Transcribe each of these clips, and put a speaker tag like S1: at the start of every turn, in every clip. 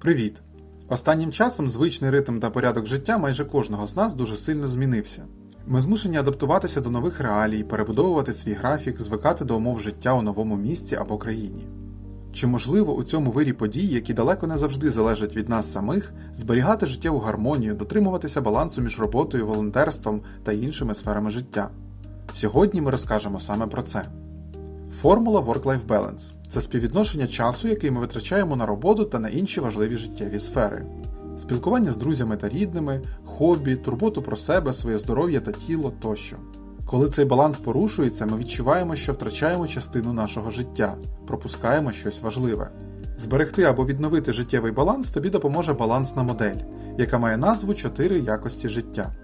S1: Привіт! Останнім часом звичний ритм та порядок життя майже кожного з нас дуже сильно змінився. Ми змушені адаптуватися до нових реалій, перебудовувати свій графік, звикати до умов життя у новому місці або країні. Чи можливо у цьому вирі подій, які далеко не завжди залежать від нас самих, зберігати життєву гармонію, дотримуватися балансу між роботою, волонтерством та іншими сферами життя? Сьогодні ми розкажемо саме про це. Формула Work-Life Balance це співвідношення часу, який ми витрачаємо на роботу та на інші важливі життєві сфери. Спілкування з друзями та рідними, хобі, турботу про себе, своє здоров'я та тіло тощо. Коли цей баланс порушується, ми відчуваємо, що втрачаємо частину нашого життя, пропускаємо щось важливе. Зберегти або відновити життєвий баланс тобі допоможе балансна модель, яка має назву 4 якості життя.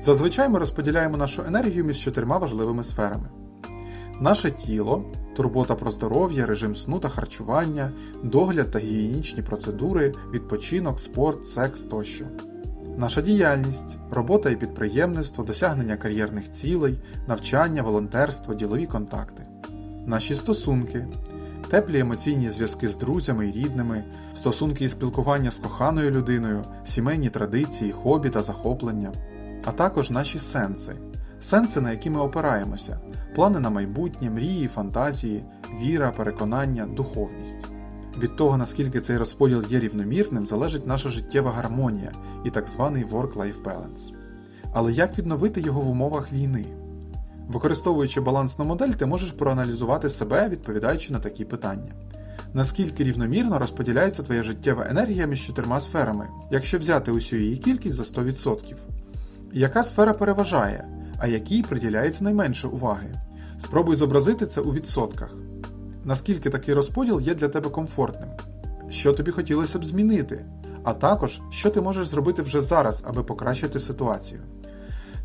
S1: Зазвичай ми розподіляємо нашу енергію між чотирма важливими сферами: наше тіло, турбота про здоров'я, режим сну та харчування, догляд та гігієнічні процедури, відпочинок, спорт, секс тощо. Наша діяльність, робота і підприємництво, досягнення кар'єрних цілей, навчання, волонтерство, ділові контакти. Наші стосунки, теплі емоційні зв'язки з друзями і рідними, стосунки і спілкування з коханою людиною, сімейні традиції, хобі та захоплення, а також наші сенси, сенси, на які ми опираємося, плани на майбутнє, мрії, фантазії, віра, переконання, духовність. Від того, наскільки цей розподіл є рівномірним, залежить наша життєва гармонія і так званий work-life balance. Але як відновити його в умовах війни? Використовуючи балансну модель, ти можеш проаналізувати себе, відповідаючи на такі питання. Наскільки рівномірно розподіляється твоя життєва енергія між чотирма сферами, якщо взяти усю її кількість за 100%? Яка сфера переважає, а якій приділяється найменше уваги? Спробуй зобразити це у відсотках. Наскільки такий розподіл є для тебе комфортним? Що тобі хотілося б змінити? А також, що ти можеш зробити вже зараз, аби покращити ситуацію?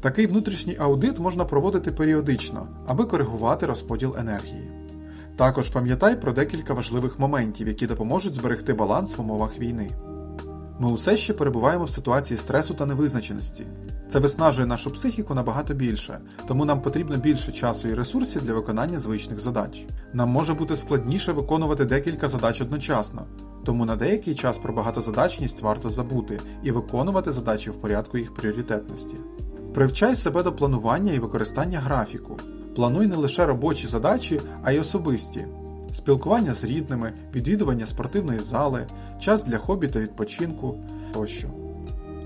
S1: Такий внутрішній аудит можна проводити періодично, аби коригувати розподіл енергії. Також пам'ятай про декілька важливих моментів, які допоможуть зберегти баланс в умовах війни. Ми усе ще перебуваємо в ситуації стресу та невизначеності. Це виснажує нашу психіку набагато більше, тому нам потрібно більше часу і ресурсів для виконання звичних задач. Нам може бути складніше виконувати декілька задач одночасно, тому на деякий час про багатозадачність варто забути і виконувати задачі в порядку їх пріоритетності. Привчай себе до планування і використання графіку. Плануй не лише робочі задачі, а й особисті. Спілкування з рідними, відвідування спортивної зали, час для хобі та відпочинку тощо.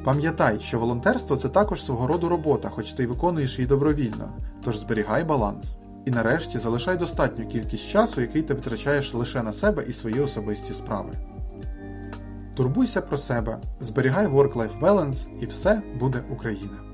S1: Пам'ятай, що волонтерство це також свого роду робота, хоч ти виконуєш її добровільно, тож зберігай баланс. І нарешті залишай достатню кількість часу, який ти витрачаєш лише на себе і свої особисті справи. Турбуйся про себе, зберігай work-life balance і все буде Україна!